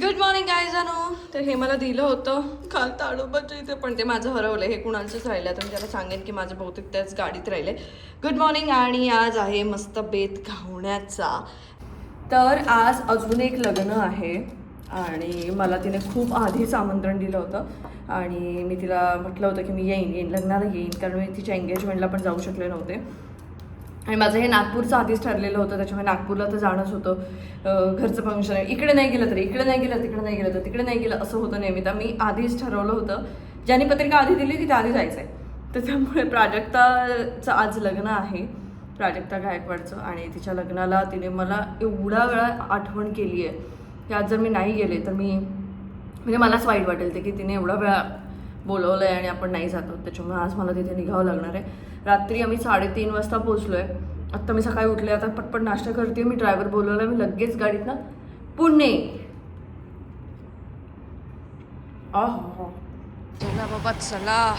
Good morning काय जाणो तर हे मला दिलं होतं. काल ताडोबाच्या इथे पण ते माझं हरवलं हे कुणालचंच राहिलं तर मी त्याला सांगेन की माझं बहुतेक त्याच गाडीत राहिले गुड मॉर्निंग आणि आज आहे मस्त बेत घावण्याचा. तर आज अजून एक लग्न आहे आणि मला तिने खूप आधीच आमंत्रण दिलं होतं. आणि मी तिला म्हटलं होतं की मी येईन. येईन. लग्नाला येईन. कारण मी तिच्या एंगेजमेंटला पण जाऊ शकले नव्हते. आणि माझं हे नागपूरचं आधीच ठरलेलं होतं त्याच्यामुळे नागपूरला तर जाणंच होतं. घरचं फंक्शन आहे. इकडे नाही गेलं तरी इकडे नाही गेलं तिकडे नाही गेलं तर तिकडे नाही गेलं असं होतं नेहमी. तर मी आधीच ठरवलं होतं. ज्यांनी पत्रिका आधी दिली तिथे आधी जायचं आहे तर त्यामुळे प्राजक्ताचं आज लग्न आहे. प्राजक्ता गायकवाडचं आणि तिच्या लग्नाला तिने मला एवढा वेळा आठवण केली आहे की आज जर मी नाही गेले तर मी म्हणजे मलाच वाईट वाटेल ते की तिने एवढा वेळा बोलवलं आहे आणि आपण नाही जातो त्याच्यामुळे आज मला तिथे निघावं लागणार आहे. रात्री आम्ही साडेतीन वाजता पोचलो आहे आत्ता मी सकाळी उठले आता पटपट नाश्ता करते मी ड्रायव्हर बोलवला मी लगेच गाडीत ना पुणे. आहो चला बाबा चला.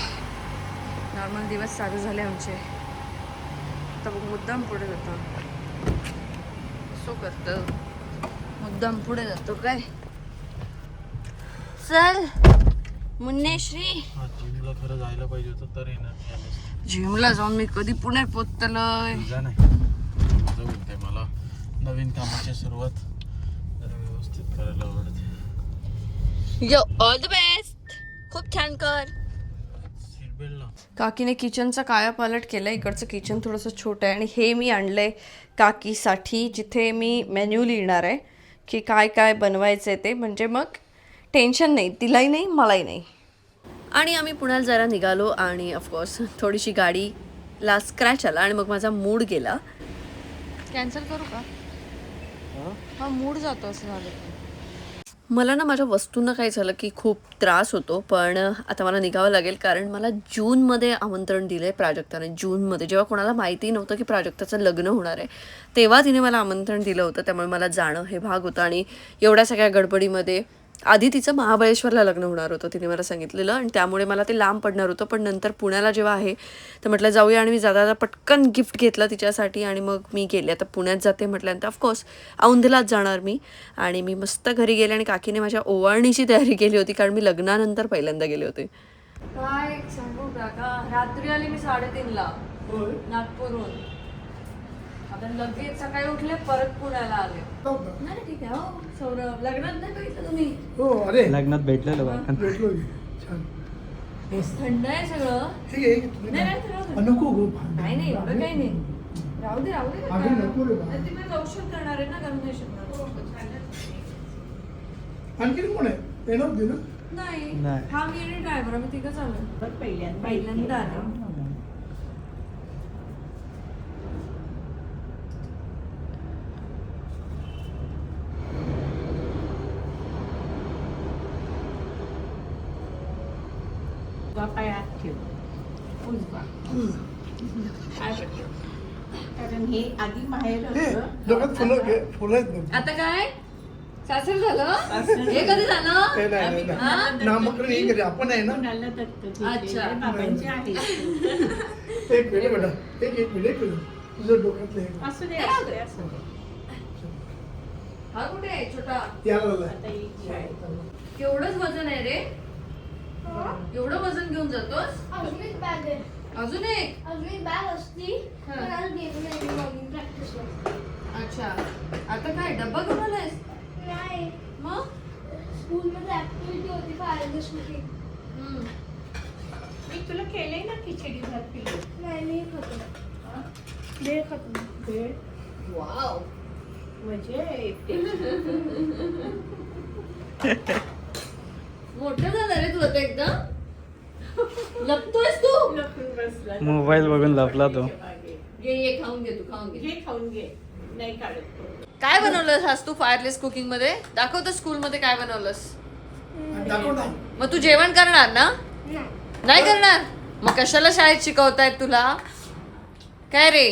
नॉर्मल दिवस चालू झाले आमचे. आता बघ मुद्दाम पुढे जातो. सो करतं. मुद्दाम पुढे जातो काय? चल. मुन्नेश्री. हा जिमला खरं जायला पाहिजे होतं तर येणार नाही आलोच. जिमला जाऊन मी कधी पुण्यात पोचतलोय. तुझा नाही. मला. नवीन कामाची सुरुवात जरा व्यवस्थित करायला आवडते. यो ऑल द बेस्ट खूप छान कर. सीट बेल्ट लाव काकीने किचनचा कायापालट केलं इकडचं किचन थोडंसं छोटं आहे आणि हे मी आणलंय काकीसाठी जिथे मी मेन्यू लिहिणार आहे की काय काय बनवायचं आहे ते. म्हणजे मग टेन्शन नाही तिलाही नाही मलाही नाही. आणि आम्ही पुण्याला जरा निघालो आणि ऑफकोर्स थोडीशी गाडीला स्क्रॅच आला आणि मग माझा मूड गेला. कॅन्सल करू का? हा मूड जातो असं झालं मला ना माझ्या वस्तूंना काय झालं की खूप त्रास होतो पण आता मला निघावं लागेल कारण मला जूनमध्ये आमंत्रण दिलं आहे प्राजक्ताने. जूनमध्ये जेव्हा कोणाला माहिती नव्हतं की प्राजक्ताचं लग्न होणार आहे तेव्हा तिने मला आमंत्रण दिलं होतं. त्यामुळे मला जाणं हे भाग होतं आणि एवढ्या सगळ्या गडबडीमध्ये आधी तिचं महाबळेश्वरला लग्न होणार होतं तिने मला सांगितलेलं आणि त्यामुळे मला ते लांब पडणार होतं पण नंतर पुण्याला जेव्हा आहे तर म्हटलं जाऊया आणि मी जाता पटकन गिफ्ट घेतलं तिच्यासाठी आणि मग मी गेले. आता पुण्यात जाते म्हटल्यानंतर ऑफकोर्स औंधलाच जाणार मी. आणि मी मस्त घरी गेले आणि काकीने माझ्या ओवाळणीची तयारी केली होती कारण मी लग्नानंतर पहिल्यांदा गेले होते. काय सांगू काका रात्री आली मी साडेतीनला नागपूरहून. आता लगेच सकाळी उठले परत पुण्याला आले. नाही नाही, ठीक आहे. हो सौरभ लग्नात नाही बघितलं तुम्ही? हो अरे. लग्नात भेटलेलं बायकांना भेटलो मी. छान. थंड आहे सगळं. हे घे, हे घे, तुला नाही, नको गो नाही नाही एवढं काही नाही. राहू दे राहू दे अगं, नको रे बाबा. ती मी औषध करणार आहे ना करू नाही शकणार आणखी कोण आहे? येणार होती ना नाही. नाही. हा मी आणि ड्रायव्हर आम्ही तिघं चालू पहिल्यांदा. आले पायात ठेव उजवा काय करतो कारण हे आधी माहेर हे होतं. डोक्यात फुलं घे फुलं आहेत ना? आता काय? सासर झालं? हे कधी झालं? हे नाही, नाही, हा? नाही. नामकरण हे करे आपण आहे ना? कोणाला दत्तक घेतलेलं अच्छा. आहे, बाबांचे आहे. एक मिनिट बेटा. एक एक मिनिट एक मिनिट. तुझं डोक्यातलं हे असू दे असू दे असू दे. हा कुठे आहे? छोटा. यायला लागलाय. आता ही शाळेत केवढंच वजन आहे रे? एवढं वजन घेऊन जातोस? अजून एक बॅग आहे. अजून एक? अजून एक बॅग असती हा. पण आज गेलो नाही मॉर्निंग प्रॅक्टिसला अच्छा. आता काय डब्बा घेऊन आलायस? नाही. मग? स्कूलमध्ये ऍक्टिव्हिटी होती फायर हम्म. मी तुला केलंय ना खिचडी भात पिलो नाही मी खातो. भेळ खातो भेळ वाव. म्हणजे एकटे मोठं झालं रे तू आता एकदम. लपतोयस तू? लपून बसला मोबाईल बघून लपला तो. मागे. ये ये खाऊन घे तू खाऊन घे. घे खाऊन घे. नाही काढत. काय बनवलंस आज तू फायरलेस कुकिंगमध्ये? दाखवतो स्कूल मध्ये काय बनवलंस. आणि दाखव ना. मग तू जेवण करणार ना? नाही करणार? मग कशाला शाळेत शिकवतायत तुला? काय रे?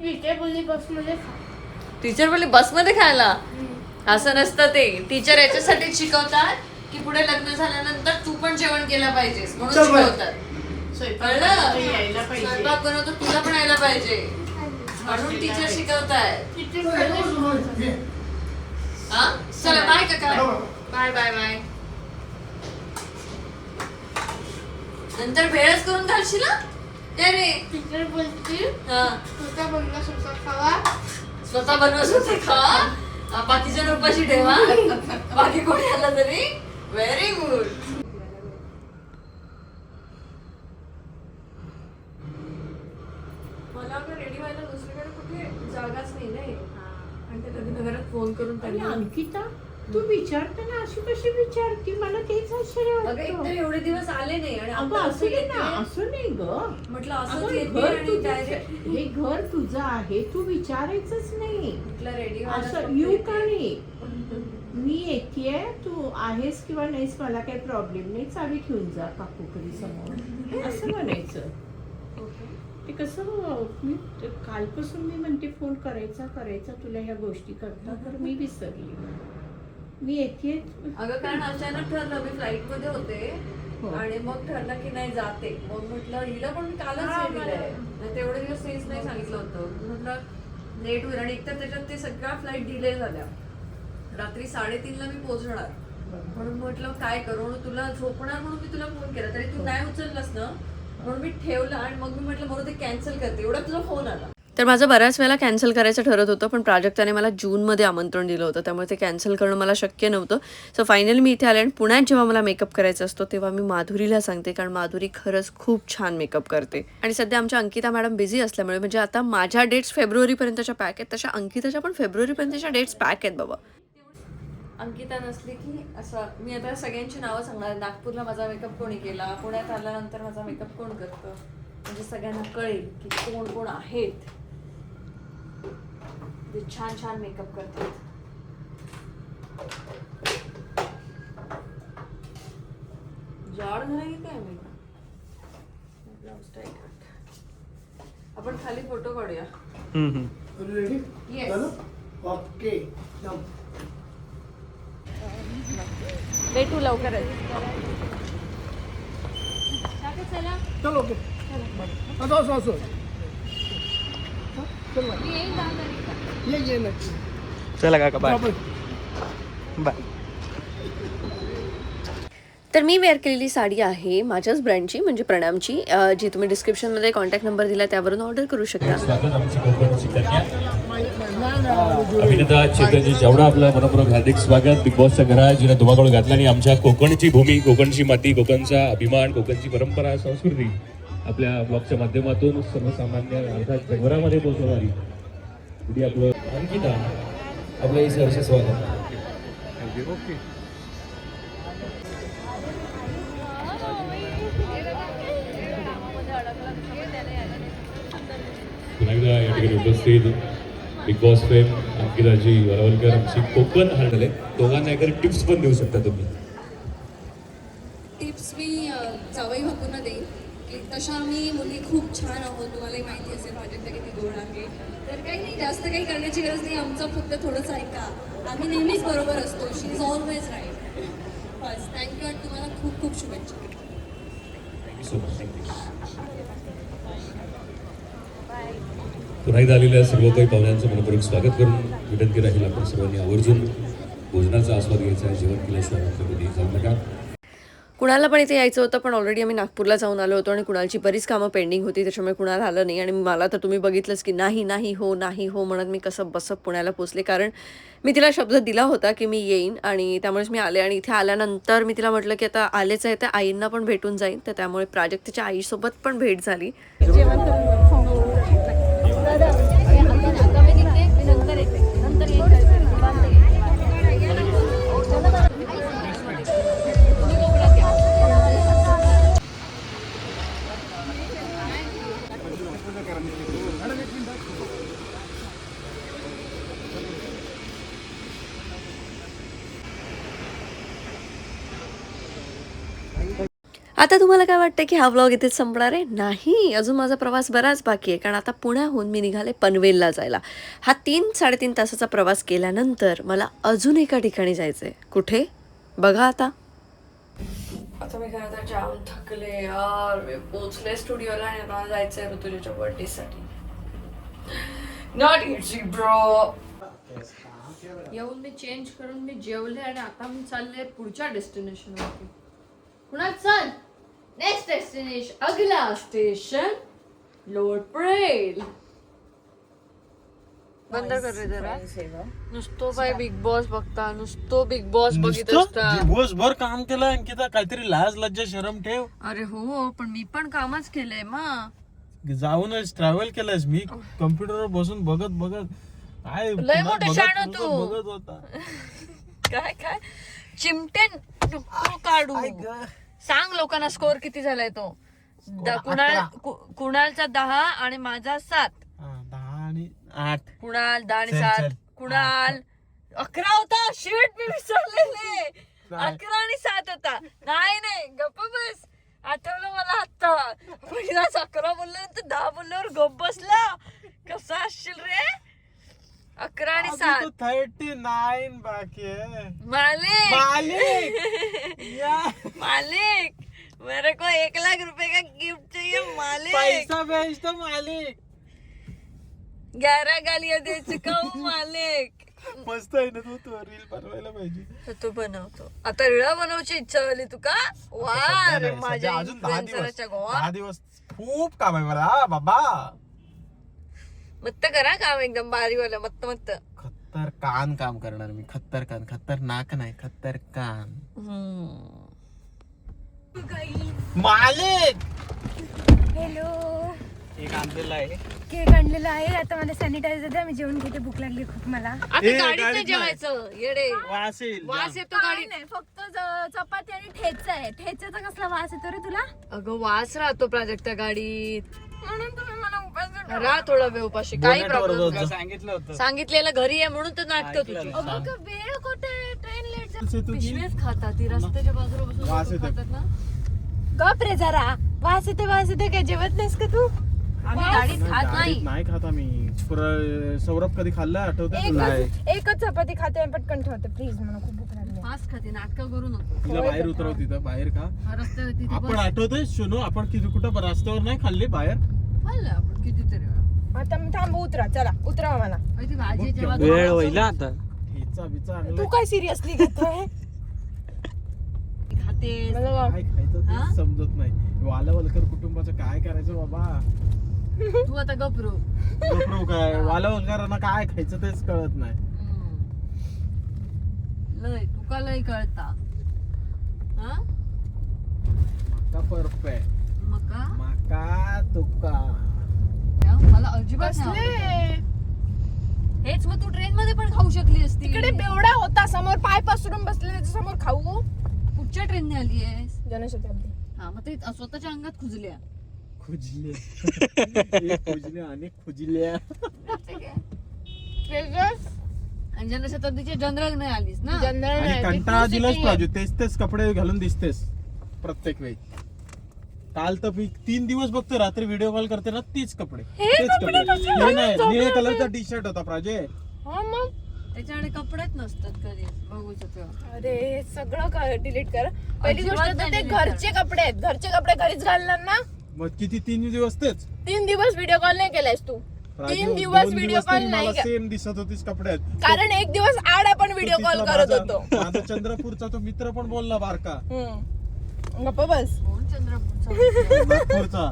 इथे बोलली बसमध्ये खा. टीचर बोलली बसमध्ये खायला? असं नसतं ते. टीचर याच्यासाठी शिकवतात. की पुढे लग्न झाल्यानंतर तू पण जेवण केलं पाहिजेस म्हणून चल बाय. शिकवतात. स्वयंपाक कळलं? बनवता यायला पाहिजे. स्वयंपाक बनवतो तुला पण यायला पाहिजे. म्हणून टीचर शिकवतायत. तिथे हे, चला बाय काका. बाय बाय बाय नंतर भेळच करून घालशील हं? काय रे. टीचर बोलतील हा. तुझा बनला सुसा खावा. स्वतः बनवत होते का हा, बाकीच्या उपाशी ठेवा. बाकी कोणी आलं तरी. व्हेरी गुड मला रेडी व्हायला दुसरीकडे कुठे जागाच नाही नाही आणि लग्नघरात फोन करून आणि त्यांना अंकिता तू विचारताना अशी कशी विचारती मला तेच आश्चर्य अगं एकतर वाटतं. एवढे दिवस आले नाही आणि अगं आता असं असं नाही ना येते. असं नाही ग. म्हटलं अगं, येते घर आणि तुझं डायरेक्ट हे घर तुझं आहे तू विचारायचंच नाही. म्हटलं रेडी असं येऊ का नाही? मी येतेय तू आहेस किंवा नाहीस मला काही प्रॉब्लेम नाही चावी ठेवून जा काकूकडे समोर. असं म्हणायचं. ते कसं मी कालपासून मी म्हणते फोन करायचा करायचा तुला ह्या गोष्टी करता तर मी विसरली. मी येते अगं कारण अचानक ठरलं मी फ्लाईटमध्ये होते हो. आणि मग ठरलं की नाही जाते. मग म्हटलं हिला पण मी कालच दिलंय. तेवढे दिवस तेच नाही सांगितलं होतं. म्हटलं लेट होईल आणि एकतर त्याच्यात ते सगळ्या फ्लाईट डिले झाल्या. रात्री साडेतीनला मी पोहोचणार. म्हणून म्हटलं काय करू? म्हणून तुला झोपणार म्हणून मी तुला फोन केला. तरी तू नाही उचललास ना? म्हणून मी ठेवला आणि मग मी म्हटलं म्हणून ते कॅन्सल करते एवढा तुझा फोन आला. तर माझं बऱ्याच वेळेला कॅन्सल करायचं ठरत होतं पण प्राजक्ताने मला जूनमध्ये आमंत्रण दिलं होतं. त्यामुळे ते कॅन्सल करणं मला शक्य नव्हतं. सो फायनली मी इथे आले आणि पुण्यात जेव्हा मला मेकअप करायचा असतो तेव्हा मी माधुरीला सांगते कारण माधुरी खरंच खूप छान मेकअप करते. आणि सध्या आमच्या अंकिता मॅडम बिझी असल्यामुळे म्हणजे आता माझ्या डेट्स फेब्रुवारीपर्यंतच्या पॅक आहेत तशा अंकिताच्या पण फेब्रुवारीपर्यंतच्या डेट्स पॅक आहेत बाबा. अंकिता नसली की असं मी आता सगळ्यांची नावं सांगणार. नागपूरला माझा मेकअप कोणी केला? पुण्यात आल्यानंतर माझा मेकअप कोण करतं? म्हणजे सगळ्यांना कळेल की कोण कोण आहेत. जे छान छान मेकअप करतात. जाड झालं की काय मी ब्लाऊज टाईट आपण खाली फोटो काढूया हम्म, हम्म. Ready Yes. झालं ओके जाऊ. भेटू लवकरच चल ओके असं असं. चल बाय. ये ये. नक्की चला काका बाय बाय तर मी वेअर केलेली साडी आहे माझ्याच ब्रँडची म्हणजे प्रणामची. जी तुम्ही डिस्क्रिप्शनमध्ये कॉन्टॅक्ट नंबर दिला त्यावरून ऑर्डर करू शकता. अभिनेता चेतनजी जेवढा आपलं मनपूर्वक हार्दिक स्वागत. बिग बॉसच्या घरात जिने धुमाकूळ घातला आणि आमच्या कोकणची भूमी कोकणची माती कोकणचा अभिमान कोकणची परंपरा संस्कृती. आपल्या ब्लॉगच्या माध्यमातून सर्वसामान्य अर्थात जगभरामध्ये पोहोचवणारी पुढे आपलं अंकिता आपलं हे सहर्ष स्वागत. ओके पुन्हा एकदा या ठिकाणी उपस्थित बिग बॉस फेम अंकिताजी वरवलकर आमची कोकण हरडले दोघांना एखादी टिप्स पण देऊ शकता तुम्ही टिप्स मी अ, जावई बापूंना देईन की तशा आम्ही मुली खूप छान आहोत. तुम्हालाही माहिती असेल प्राजक्ता किती गोड आहे. तर काही नाही जास्त काही करण्याची गरज नाही. आमचं फक्त थोडंसं ऐका. आम्ही नेहमीच बरोबर असतो. शी इज ऑलवेज राईट बस. थँक्यू आणि तुम्हाला खूप खूप शुभेच्छा. थँक्यू सो मच थँक्यू पुन्हा एकदा आलेल्या सर्व काही पाहुण्यांचं मनपूर्वक स्वागत करून विनंती राहील आपण सर्वांनी आवर्जून भोजनाचा आस्वाद घ्यायचा आहे जेवण केल्याशिवाय आपल्या जाऊ नका. कुणाला पण इथे यायचं होतं पण ऑलरेडी आम्ही नागपूरला जाऊन आलो होतो आणि कुणालची बरीच कामं पेंडिंग होती त्याच्यामुळे कुणाला आलं नाही. आणि मला तर तुम्ही बघितलंच की नाही नाही हो नाही हो म्हणत मी कसं बसं पुण्याला पोचले कारण मी तिला शब्द दिला होता की मी येईन आणि त्यामुळेच मी आले. आणि इथे आल्यानंतर मी तिला म्हटलं की आता आलेच आहे तर आईंना पण भेटून जाईन. तर त्यामुळे प्राजक्तच्या आईसोबत पण भेट झाली. आता तुम्हाला काय वाटतं की हा व्लॉग इथेच संपणार आहे? नाही अजून माझा प्रवास बराच बाकी आहे कारण आता पुण्याहून मी निघाले पनवेलला जायला. हा तीन साडेतीन तासाचा प्रवास केल्यानंतर मला अजून एका ठिकाणी जायचं आहे कुठे? बघा आता. आता मी खरं तर जाम थकले यार. मी पोचले स्टुडिओला आणि आता जायचं आहे ऋतुजाच्या बर्थडेसाठी नॉट इट्स ब्रो येऊन मी चेंज करून मी जेवले आणि आता मी चालले पुढच्या डेस्टिनेशन पुन्हा चल नेक्स्ट डेस्टिनेशन अगला स्टेशन लोड प्रेल बंद कर रे जरा. नुसतो बाय बिग बॉस बघता नुसतो बिग बॉस बघित असता. दिवसभर काम केलं अंकिता काहीतरी लाज लज्जा शरम ठेव. अरे हो पण मी पण कामच केलंय मग जाऊनच ट्रॅव्हल केलंयस. मी कम्प्युटरवर बसून बघत बघत काय लय पुन्हा मोठं बघत- शाण बघत- तू. बघत होता. काय काय? चिमटेन नको काढू. सांग लोकांना स्कोर किती झालाय तो. द- कुणाल कु- कुणालचा दहा आणि माझा सात. हा, दहा आणि आठ. कुणाल दहा आणि चल, सात. चल. कुणाल. अकरा होता. शेट मी विसरलेले? अकरा आणि सात होता. नाही नाही. गप्प बस. आठवलं मला आता पहिलाच अकरा बोलल्यानंतर दहा बोलल्यावर गप्प बसला. आणि सात. थर्टी नाईन बाकी आहे. मालिक! मालिक! या. मालिक! मेरे को एक लाख रुपए का गिफ्ट चाहिए मालिक! पैसा भेज तो मालिक! ग्यारह गालियां दे चुका हूँ मालिक! मस्त आहे ना तू तो रील बनवायला पाहिजे. तर तू बनवतो. आता रिळा बनवची इच्छा झाली तुका? वा सध्या रे नाही, माझ्या सध्या अजून दहा दिवस. इन्फ्लुएन्सरच्या गोवा. दहा दिवस खूप काम आहे मला हा, बाबा! मत्त करा काम एकदम बारीवाला मत्त मत्त. खत्तर कान काम करणार मी खत्तर कान खत्तर नाक नाही खत्तर कान. मालिक! हॅलो. एक आणलेला आहे. केक आणलेला आहे. आता मला सॅनिटायझर द्या मी जेवण घेते भूक लागली खूप मला. आता ए, गाडीत नाही जेवायचं. येडे. वास येईल. वास येतो गाडीत. नाही फक्त ज- चपाती आणि ठेचा आहे. ठेच्याचा कसला वास येतो रे तुला? अगं वास राहतो प्राजक्ता गाडीत. म्हणून तुम्ही मला राहा थोडा वेळ उपाशी. काही प्रॉब्लेम. सांगितलं होतं. सांगितलेलं घरी आहे म्हणून तर नाटक तुझी. अगं का वेळ कुठे? ट्रेन लेट वास येतो की? पिशवीच खातात ती रस्त्याच्या बाजूला बसून वास लोकं येतो. खातात ना. गप रे जरा. वास येते वास येते काय? जेवत नाहीस का तू? नाही नाही. खात आम्ही. पुरं- सौरभ कधी खाल्लं? आठवत एकच एकच चपाती खाते पटकन ठेवते. प्लीज मला खूप भूक लागली. फास्ट खाते नाटक करू नको. तिला बाहेर उतरव तिथं. बाहेर का आपण आठवतोय शोनू आपण किती कुठं रस्त्यावर नाही खाल्ले बाहेर? खाल्लं आपण कितीतरी वेळा. आता थांब उतरा चला उतरा मला. अरे ती भाजीच्या बाजूला वेळ होईल ना आता. ठेचा बिचा तू. काय सिरियसली घेतोय? खाते. मला काय खायचं हा? समजत नाही. वालवलकर कुटुंबाचं काय करायचं बाबा? तू आता गपरू गप्रो काय? वालवलकरांना काय खायचं तेच कळत नाही. लय तुका लय कळता? हा? माका परफेक्ट मका माका तुका या, मला अजिबात नाही आवडत. हेच मग तू ट्रेन मध्ये पण खाऊ शकली असती. तिकडे बेवडा होता समोर पाय पसरून बसले त्याच्यासमोर खाऊ. कुठच्या ट्रेनने आली आहेस? जनशताब्दी. हा मग ते स्वतःच्या अंगात खुजल्या. खुजल्या. एक खुजल्या अनेक खुजल्या. आणि जनशताब्दीच्या जनरल नाही आलीस ना? जनरल आणि कंटाळा दिलाच प्राजू तेच तेच कपडे घालून दिसतेस प्रत्येक वेळी. काल तर मी तीन दिवस बघतो रात्री व्हिडिओ कॉल करते ना तीच कपडे. तेच कपडे हे नाही निळ्या कलरचा टी शर्ट होता प्राजे हा मग? त्याच्याकडे कपडेच नसतात कधी बघू तेव्हा अरे सगळं डिलीट कर? पहिली अजिबात गोष्ट तर नाही ते delete घरचे कपडे आहेत. घरचे कपडे घरीच घालणार ना? मग किती तीन दिवस तेच? तीन दिवस व्हिडिओ कॉल नाही केलास तू. तीन दिवस व्हिडिओ कॉल नाही के- सेम दिसत होतीस कपड्यात कारण एक दिवस आड आपण व्हिडिओ कॉल करत होतो. माझा चंद्रपूरचा तो मित्र पण बोलला बारका. हम्म. गप्प बस. कोण चंद्रपूरचा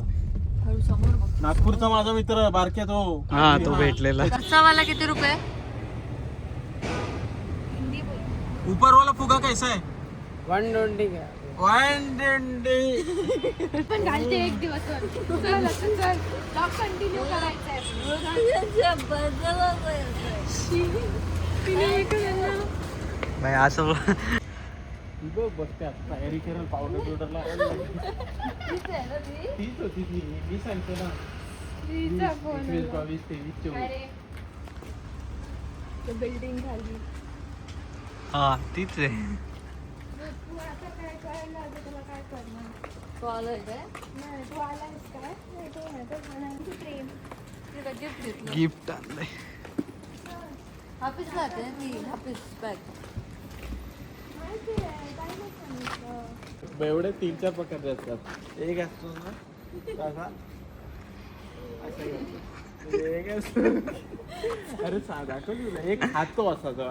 नागपूरचा माझा मित्र बारक्या तो. हा तो भेटलेला. वाला किती रुपये? ऊपर वाला फुगा कैसा है? वन ट्वेंटी वन ट्वेंटी पण घालते एक दिवस कंटिन्यू करायचंय. भाई असं बघते आता. तयारी करेल पावडर बिवडरला तीच होती ती. मी सांगतो ना. वीस, एकवीस बावीस तेवीस चोवीस. बिल्डिंग झाली हा तीच आहे. तू तो तू तू गिफ्ट आणलंय हाफिस जाते मी हाफिस बॅग आहे नाही सांगितलं एवढे तीन चार प्रकारचे असतात. एक असतो ना. तसा एक असतो. अरे सा- दाखव तुला. एक खातो असा तो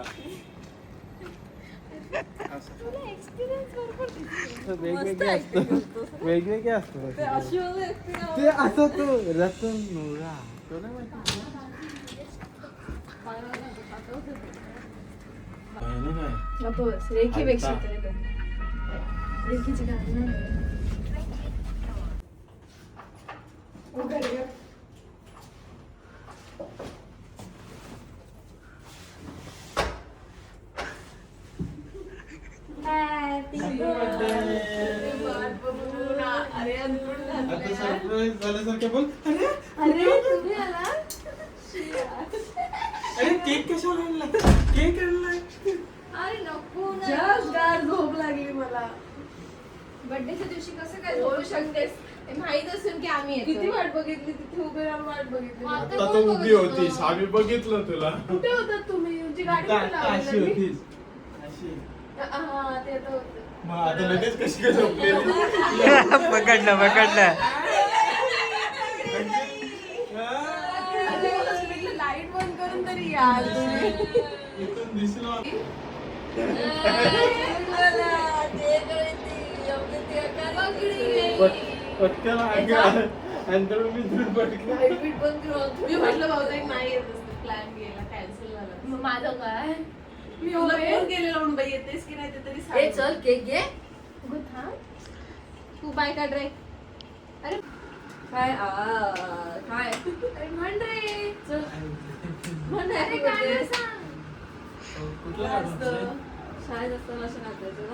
वेगवेगळे असतं वेगवेगळे असतं ते असं तो रतन नोरा तो नाही माहिती काय रेखीपेक्षा आता सरप्राईज झाल्यासारखं बोल अरे अरे तुम्ही आला अरे केक कशाला आणला केक आणलाय अरे नको ना जस्ट गार झोप लागली मला बर्थडेच्या दिवशी कसं काय झोपू शकतेस? हे माहीत असून की आम्ही येतो किती वाट बघितली? तिथे उभे राहून वाट बघितली. आता आता कोण तो बघत उभी होतं? होतीस आम्ही बघितलं तुला. कुठे होतात तुम्ही? तुमची गाडी कुठे अशी लावलेली? होतीस? अशी. हा ते आता होतं. मग आता लगेच कशी काय झोपलेली? पकडलं पकडलं. लाइट बंद करून तरी तुम्ही इथून दिसलो. मी दूर पटकन. लाइट बीट बंद करून मी म्हटलं नाही येत प्लॅन गेला कॅन्सल झाला माझं काय? मी तुला फोन केलेला म्हणून बाई येतेस की नाही ते तरी सांग. ए चल केक घे. थांब. तू बाय काढ रे. अरे काय आ, काय? अरे म्हण रे. चल. म्हण अरे काय. नाही सांग. काय असतं? शाळेत असताना असं नाचायचं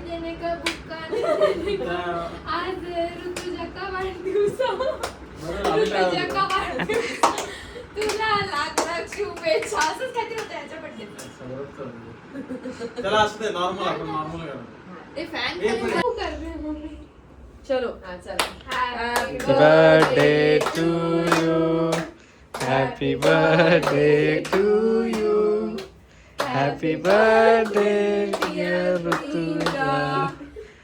देणे का आज ऋतुजा का ऋतुजा का तुला लाख लाख शुभेच्छा असंच काहीतरी होतं याच्या बड्डे चला असू दे नॉर्मल आपण नॉर्मल ते फॅन कर रे मम्मी चलो हा चला Happy birthday to you happy birthday to you happy birthday dear Rutuja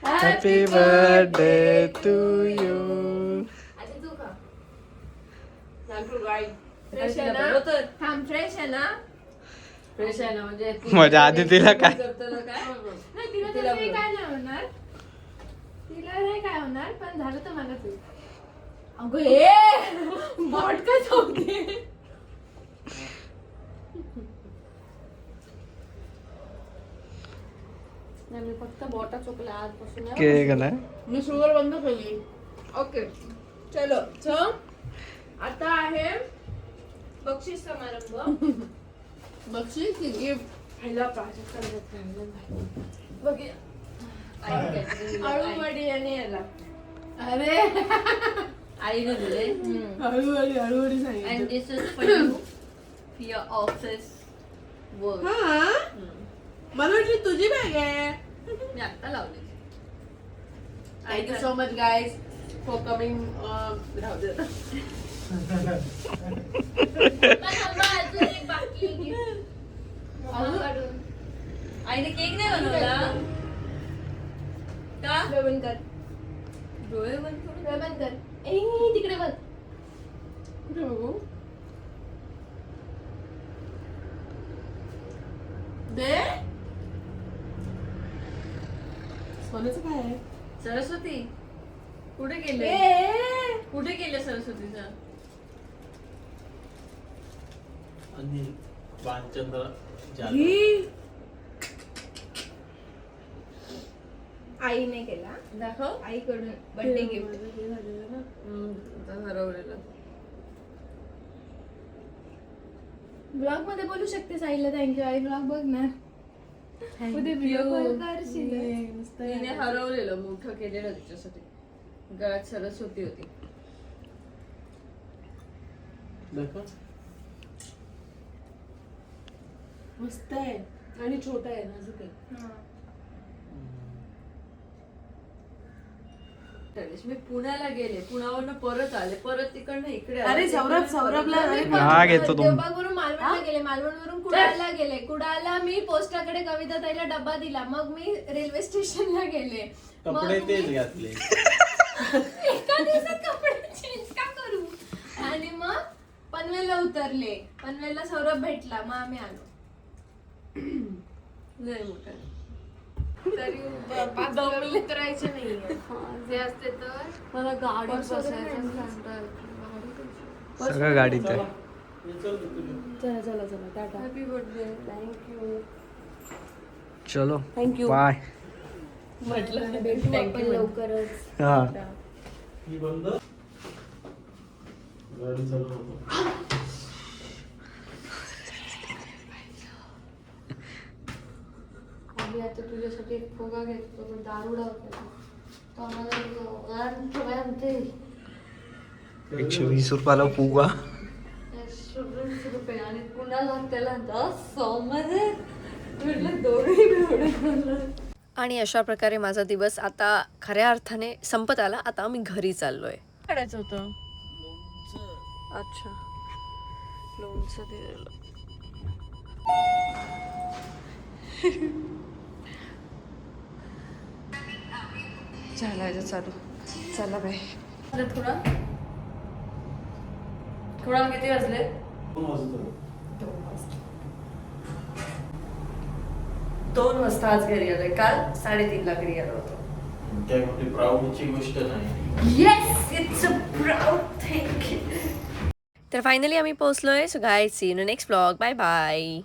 happy birthday to you आता तू खा नागपूर गाडी फ्रेश आहे ना. थांब फ्रेश आहे ना फ्रेश आहे ना म्हणजे माझ्या आधी तिला काय? करतो ना काय नाही तिला. काय नाही होणार तिला नाही काय होणार पण झालं तर मला तू अगं हे बॉट का होते मी फक्त बोटा चोकल्या आजपासून. आहे. के गेलाय. मी शुगर बंद केली. ओके. चलो सो आता आहे बक्षीस समारंभ. बक्षीस? की गिफ्ट ह्याला प्राजक्ता. बघूया. आळू वडी आणि याला. अरे. आईने दिले. हळूहळू हळूहळू अँड सांगितलं. This is for you your office work हा? मला वाटली तुझी बॅग आहे. मी आता लावली. Thank you so much guys for coming राहू दे आईने केक नाही बनवला? का? डोळे बंद कर. डोळे बंद करून बंद कर. ए तिकडे बघ. कुठे बघू? दे. सोन्याचं काय आहे? सरस्वती. कुठे गेले? ए! कुठे गेले सरस्वतीचं? आणि बालचंद्र जाधव. ही आईने केला. दाखव. आईकडून बर्थडे गिफ्ट हरवलेलं. ब्लॉगमध्ये बोलू शकतेस आईला थँक्यू आई ब्लॉग बघ ना उद्या व्हिडिओ कॉल करशील. तिने हरवलेलं मोठं केलेलं तिच्यासाठी. गळ्यात सरस्वती होती. मस्त आहे. आणि छोटा आहे नाजूक आहे मी पुण्याला गेले. पुण्यावरनं परत आले. परत तिकडनं इकडे आले. अरे सौरभ सौरभला अरे हा घेतो तुम देवबागवरून मालवणला गेले. मालवणवरून कुडाळला गेले. कुडाळला मी पोस्टाकडे कविता ताईला डब्बा दिला. मग मी रेल्वे स्टेशनला गेले. कपडे मग तेच मी- घातले. एका दिवसात कपडे चेंज का करू? पनवेलला उतरले. पनवेलला सौरभ भेटला. मग आम्ही आलो. लय मोठं. तरी ब- पाच किलोमीटर उतरायचे नाहीये. जे असते तर मला बसायचं सगळं गाडीत आहे. चला चला चला टाटा. हॅपी बर्थडे थँक्यू चलो थँक्यू बाय म्हटलं भेटू आपण लवकरच. हा. ही बंद. गाडी चालू होतो. आम्ही आता तुझ्यासाठी एक फुगा घेतो पण दारू लावतो तो आम्हाला आणतो एकशे वीस रुपयाला पुगा वीस रुपये. आणि कुणाला त्याला दस सौ मध्ये म्हटलं दोघंही एवढं झालं. आणि अशा प्रकारे माझा दिवस आता खऱ्या अर्थाने संपत आला. आता आम्ही घरी चाललोय. करायचं होतं. अच्छा. लोणचं दिलेलं. चालायचं चालू. चला बाय. थोडा थोडा किती वाजले? दोन वाजता. आज घरी आलोय. काल साडेतीनला घरी आलो होतो. काय मोठी प्राऊडची गोष्ट नाही. Yes it's a proud thing तर फायनली आम्ही पोहोचलोय. So guys see in next blog bye bye